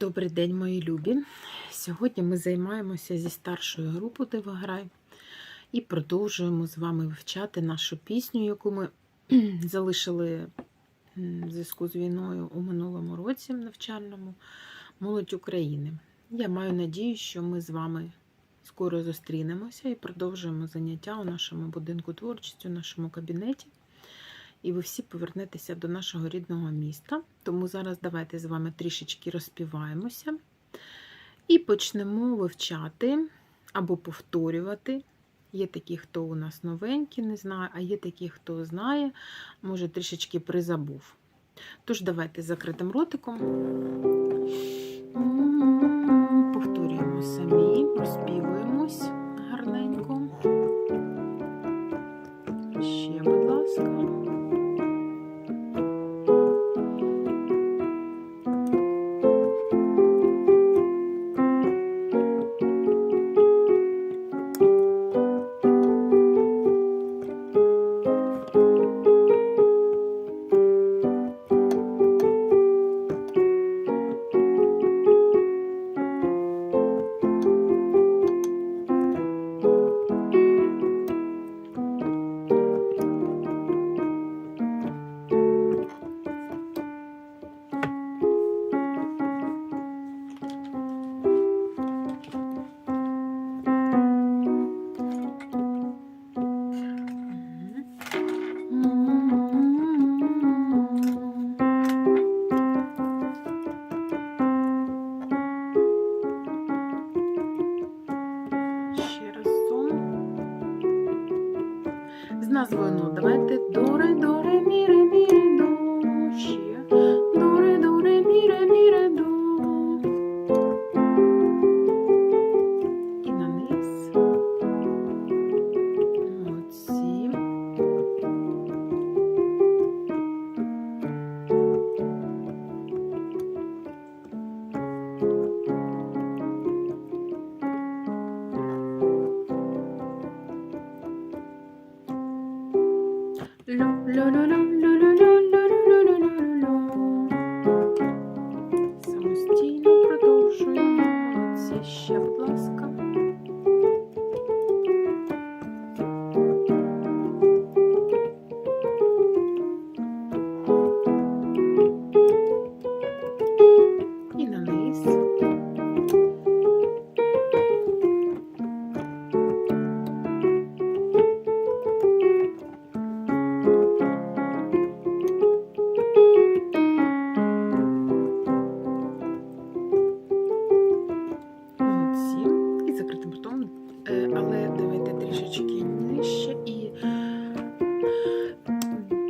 Добрий день, мої любі. Сьогодні ми займаємося зі старшою групою Дивограй і продовжуємо з вами вивчати нашу пісню, яку ми залишили в зв'язку з війною у минулому році навчальному Молодь України. Я маю надію, що ми з вами скоро зустрінемося і продовжуємо заняття у нашому будинку творчості, у нашому кабінеті. І ви всі повернетеся до нашого рідного міста. Тому зараз давайте з вами трішечки розпіваємося і почнемо вивчати або повторювати. Є такі, хто у нас новенькі, не знає, а є такі, хто знає, може трішечки призабув. Тож, давайте закритим ротиком. Повторюємо самі, розпівуємось гарненько. Ще, будь ласка. Назвою? Ну, давайте до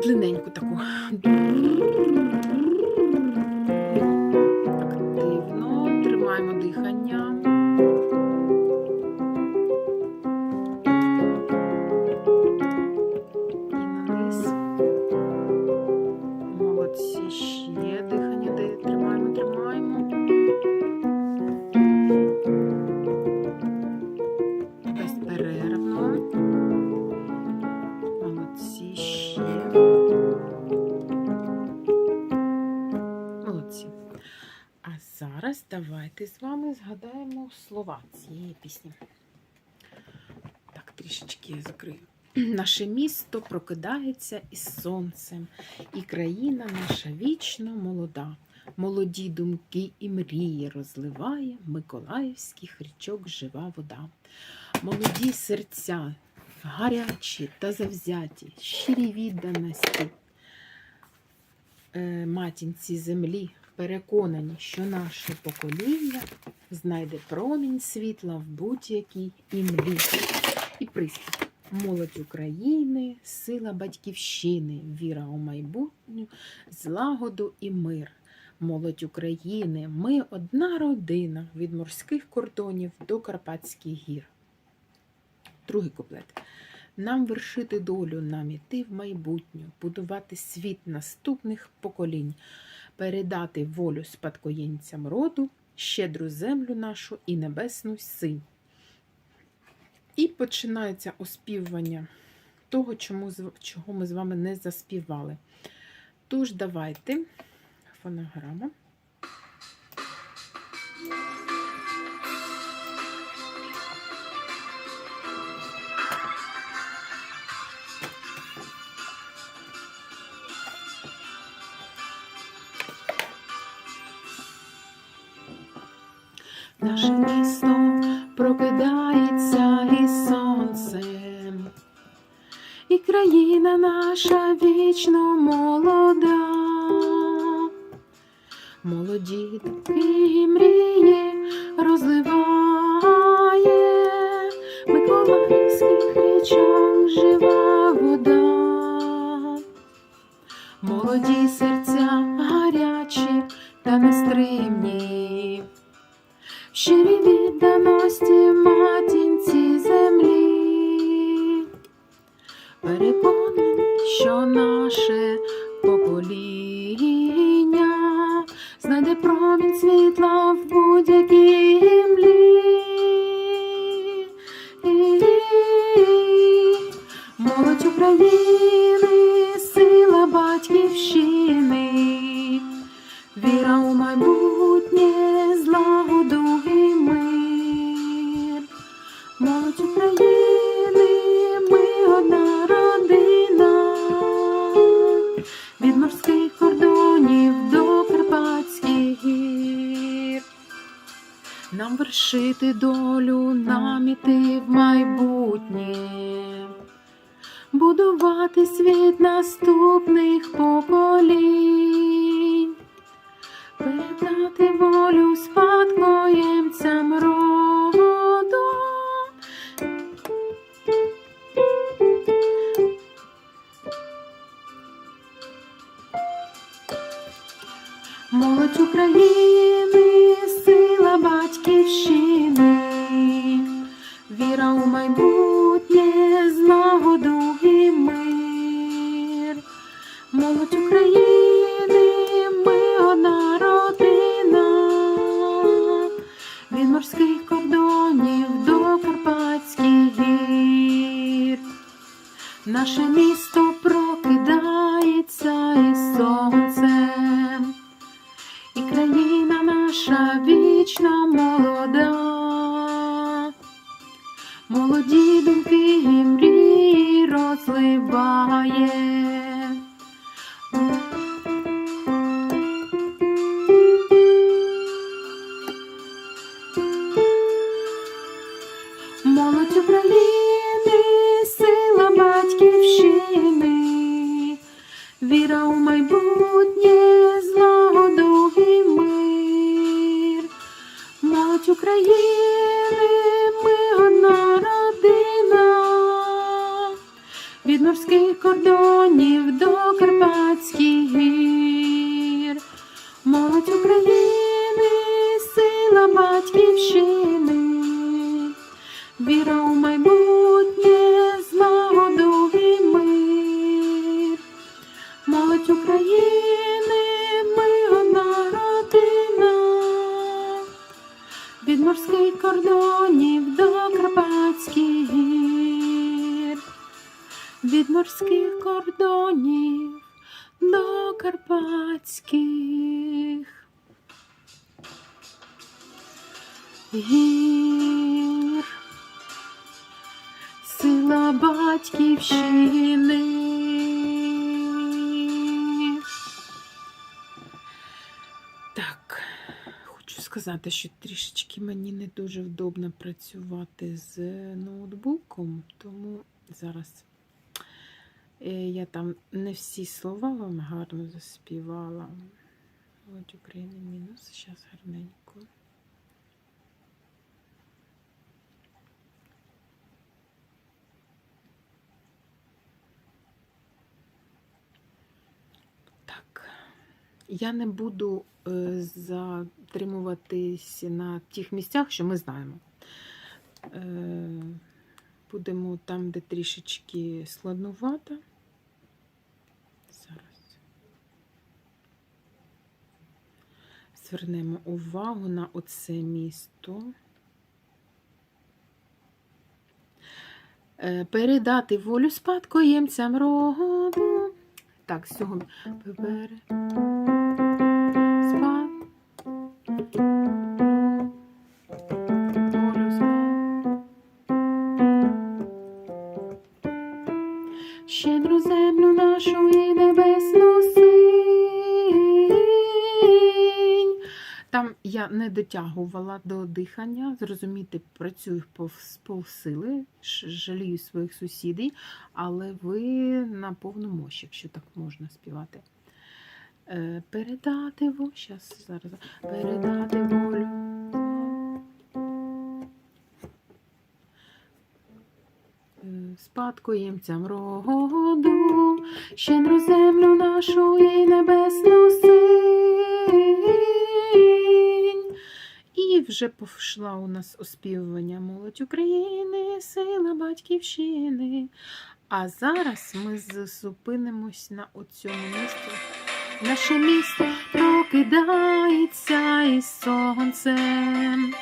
длинненьку таку. Давайте з вами згадаємо слова цієї пісні. Так, трішечки закрию. Наше місто прокидається із сонцем, і країна наша вічно молода. Молоді думки і мрії розливає Миколаївських річок жива вода. Молоді серця, гарячі та завзяті, щирі відданості е, матінці землі, переконані, що наше покоління знайде промінь світла в будь-якій імлі. І приспів. Молодь України, сила батьківщини, віра у майбутню, злагоду і мир. Молодь України, ми одна родина від морських кордонів до Карпатських гір. Другий куплет. Нам вершити долю, нам іти в майбутню, будувати світ наступних поколінь, передати волю спадкоємцям роду, щедру землю нашу і небесну синь. І починається оспівування того, чому, чого ми з вами не заспівали. Тож, давайте фонограма. Наше місто прокидається із сонцем, і країна наша вічно молода, молоді такі мрії розливає. Миколаївських річок жива вода, молоді серця гарячі та нестримні, щирій відданості матінці вершити долю, нам іти в майбутнє, будувати світ наступних поколінь, передати волю спадкоємцям Молодь України, кордонів до Карпатських гір. Молодь України, сила батьківщини, віра у майбутнє, злагоду і мир. Молодь України, ми одна родина, від морських кордонів до Карпатських гір, морських кордонів до Карпатських гір. Сила батьківщини. Так, хочу сказати, що трішечки мені не дуже вдобно працювати з ноутбуком, тому зараз я там не всі слова вам гарно заспівала. От Україна мінус, зараз гарненько. Так, я не буду е, затримуватись на тих місцях, що ми знаємо. Е, будемо там, де трішечки складнувато. Зараз. Звернемо увагу на оце місто. Е, Передати волю спадкоємцям роду. Так, з цього не дотягувала до дихання. Зрозуміти, працюю в полсили, жалію своїх сусідів, але ви на повну мощь, якщо так можна співати. Е, Передати волю. Щас, зараз. Передати волю. Е, Спадкоємцям роду, щедру землю нашу і небесну синь. Вже пішла у нас оспівування молодь України, сила батьківщини. А зараз ми зупинимось на оцьому місці. Наше місто прокидається із сонцем,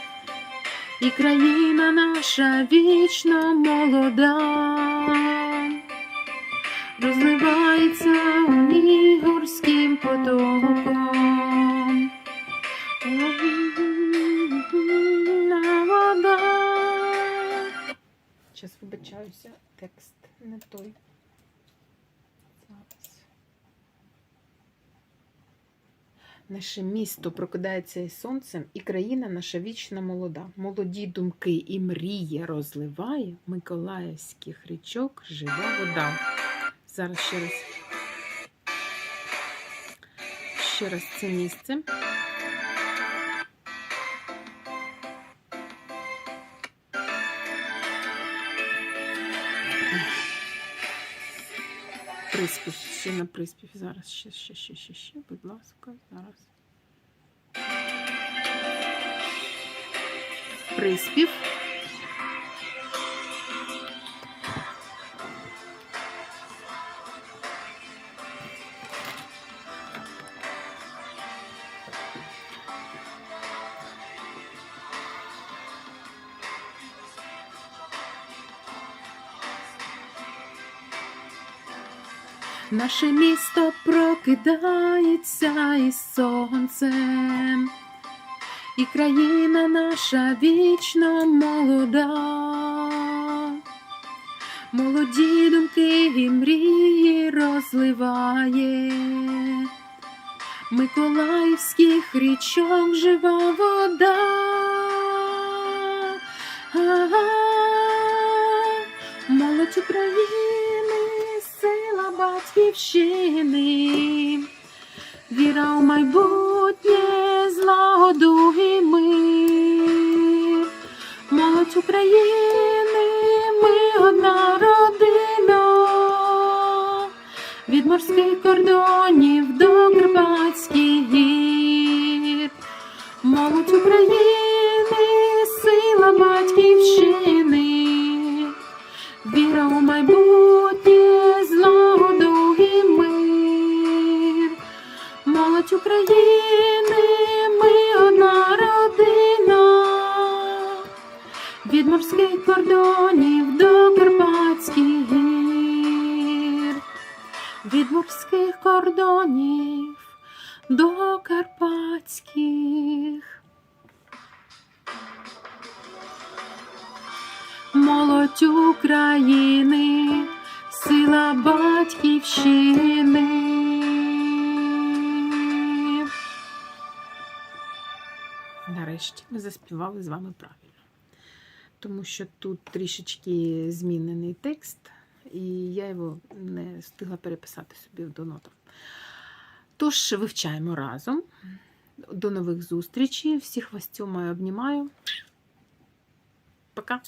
і країна наша вічно молода, розливається у ній горським потоком. Текст не той. Зараз. Наше місто прокидається із сонцем, і країна наша вічна молода. Молоді думки і мрії розливає Миколаївських річок жива вода. Зараз ще раз. Ще раз це місце. Приспів, ще на приспів. Зараз ще, ще, ще, ще, ще, будь ласка, зараз. Приспів. Наше місто прокидається із сонцем, і країна наша вічно молода, молоді думки і мрії розливає, Миколаївських річок жива вода. А-а-а, молодь України, батьківщини, віра у майбутнє, злагоду і мир. Молодь України, ми одна родина, від морських кордонів до Карпатських гір. Молодь України, Молодь України, ми одна родина, від морських кордонів до Карпатських гір, від морських кордонів до Карпатських. Молодь України, сила батьківщини. Нарешті ми заспівали з вами правильно. Тому що тут трішечки змінений текст, і я його не встигла переписати собі до ноток. Тож, вивчаємо разом. До нових зустрічей. Всіх вас цьому обнімаю. Пока!